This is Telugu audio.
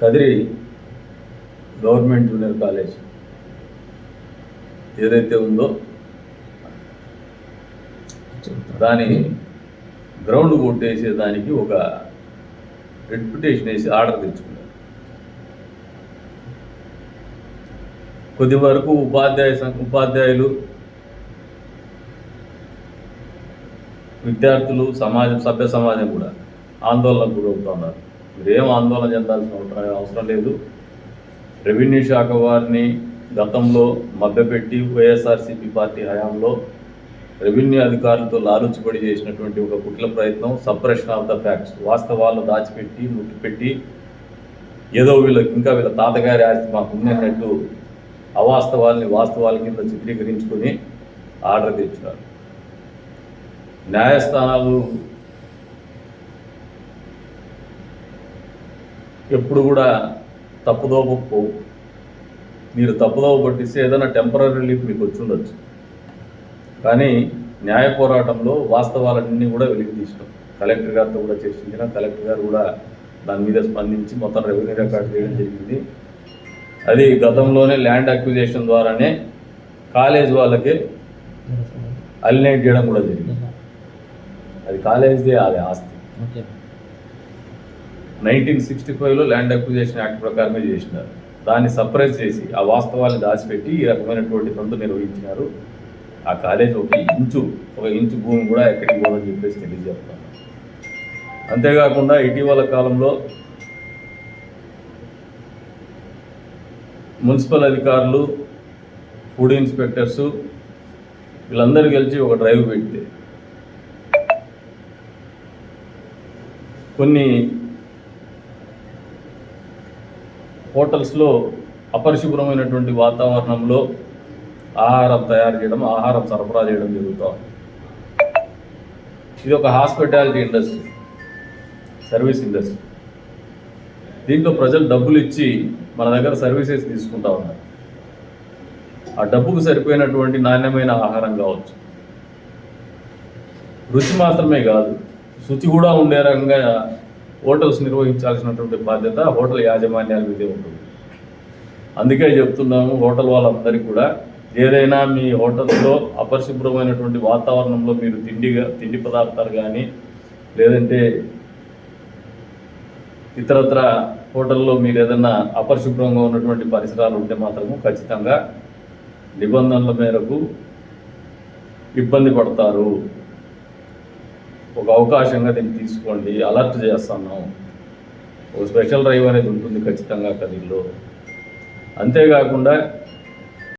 కదిరి గవర్నమెంట్ జూనియర్ కాలేజ్ ఏదైతే ఉందో దాని గ్రౌండ్ కొట్టేసే దానికి ఒక రెప్యుటేషన్ వేసి ఆర్డర్ తెచ్చుకున్నారు. కొద్ది వరకు ఉపాధ్యాయ సం- ఉపాధ్యాయులు విద్యార్థులు సమాజం సభ్య సమాజం కూడా ఆందోళనకు గురవుతున్నారు మీరేం ఆందోళన చెందాల్సిన అవసరం- అవసరం లేదు. రెవెన్యూ శాఖ వారిని గతంలో మభ్యపెట్టి వైఎస్ఆర్సీపీ పార్టీ హయాంలో రెవెన్యూ అధికారులతో లాలుచుబడి చేసినటువంటి ఒక కుట్ల ప్రయత్నం సప్రెషన్ ఆఫ్ ద ఫ్యాక్ట్స్. వాస్తవాలను దాచిపెట్టి ముట్టిపెట్టి ఏదో వీళ్ళకి ఇంకా వీళ్ళ తాతగారి ఆస్తి మాకు ఉన్నట్టు అవాస్తవాల్ని వాస్తవాల కింద చిత్రీకరించుకొని ఆర్డర్ తెచ్చినారు. న్యాయస్థానాలు ఎప్పుడు కూడా తప్పుదోవ పోవు. మీరు తప్పుదోవ పట్టిస్తే ఏదైనా టెంపరీ రిలీఫ్ మీకు వచ్చి ఉండొచ్చు. కానీ న్యాయ పోరాటంలో వాస్తవాలన్నీ కూడా వెలికి తీసినాం కలెక్టర్ గారితో కూడా చర్చించిన కలెక్టర్ గారు కూడా దాని మీద స్పందించి మొత్తం రెవెన్యూ రికార్డ్ చేయడం జరిగింది. అది గతంలోనే ల్యాండ్ అక్విజేషన్ ద్వారానే కాలేజ్ వాళ్ళకి అలినేట్ చేయడం కూడా జరిగింది. అది కాలేజ్దే అది ఆస్తి. ఓకే. నైన్టీన్ సిక్స్టీ ఫైవ్లో ల్యాండ్ అక్విజిషన్ యాక్ట్ ప్రకారమే చేసినారు. దాన్ని సప్రెస్ చేసి ఆ వాస్తవాన్ని దాచిపెట్టి ఈ రకమైనటువంటి పనులు నిర్వహించినారు. ఆ కాలేజ్ ఒక ఇంచు ఒక ఇంచు భూమి కూడా ఎక్కడికి పోదని చెప్పేసి తెలియజేస్తాను అంతేకాకుండా ఇటీవల కాలంలో మున్సిపల్ అధికారులు ఫుడ్ ఇన్స్పెక్టర్స్ వీళ్ళందరూ కలిసి ఒక డ్రైవ్ పెడితే కొన్ని హోటల్స్లో అపరిశుభ్రమైనటువంటి వాతావరణంలో ఆహారం తయారు చేయడం ఆహారం సరఫరా చేయడం జరుగుతూ ఉంది. ఇది ఒక హాస్పిటాలిటీ ఇండస్ట్రీ సర్వీస్ ఇండస్ట్రీ. దీంట్లో ప్రజలు డబ్బులు ఇచ్చి మన దగ్గర సర్వీసెస్ తీసుకుంటా ఉన్నారు. ఆ డబ్బుకు సరిపోయినటువంటి నాణ్యమైన ఆహారం కావచ్చు. రుచి మాత్రమే కాదు శుచి కూడా ఉండే రకంగా హోటల్స్ నిర్వహించాల్సినటువంటి బాధ్యత హోటల్ యాజమాన్యాల మీదే ఉంటుంది. అందుకే చెప్తున్నాము హోటల్ వాళ్ళందరికీ కూడా ఏదైనా మీ హోటల్లో అపరిశుభ్రమైనటువంటి వాతావరణంలో మీరు తిండిగా తిండి పదార్థాలు కానీ లేదంటే ఇతరత్ర హోటల్లో మీరు ఏదైనా అపరిశుభ్రంగా ఉన్నటువంటి పరిసరాలు ఉంటే మాత్రము ఖచ్చితంగా నిబంధనల మేరకు ఇబ్బంది పడతారు. ఒక అవకాశంగా దీన్ని తీసుకోండి అలర్ట్ చేస్తున్నాం ఒక స్పెషల్ డ్రైవ్ అనేది ఉంటుంది ఖచ్చితంగా కదిల్లో అంతేకాకుండా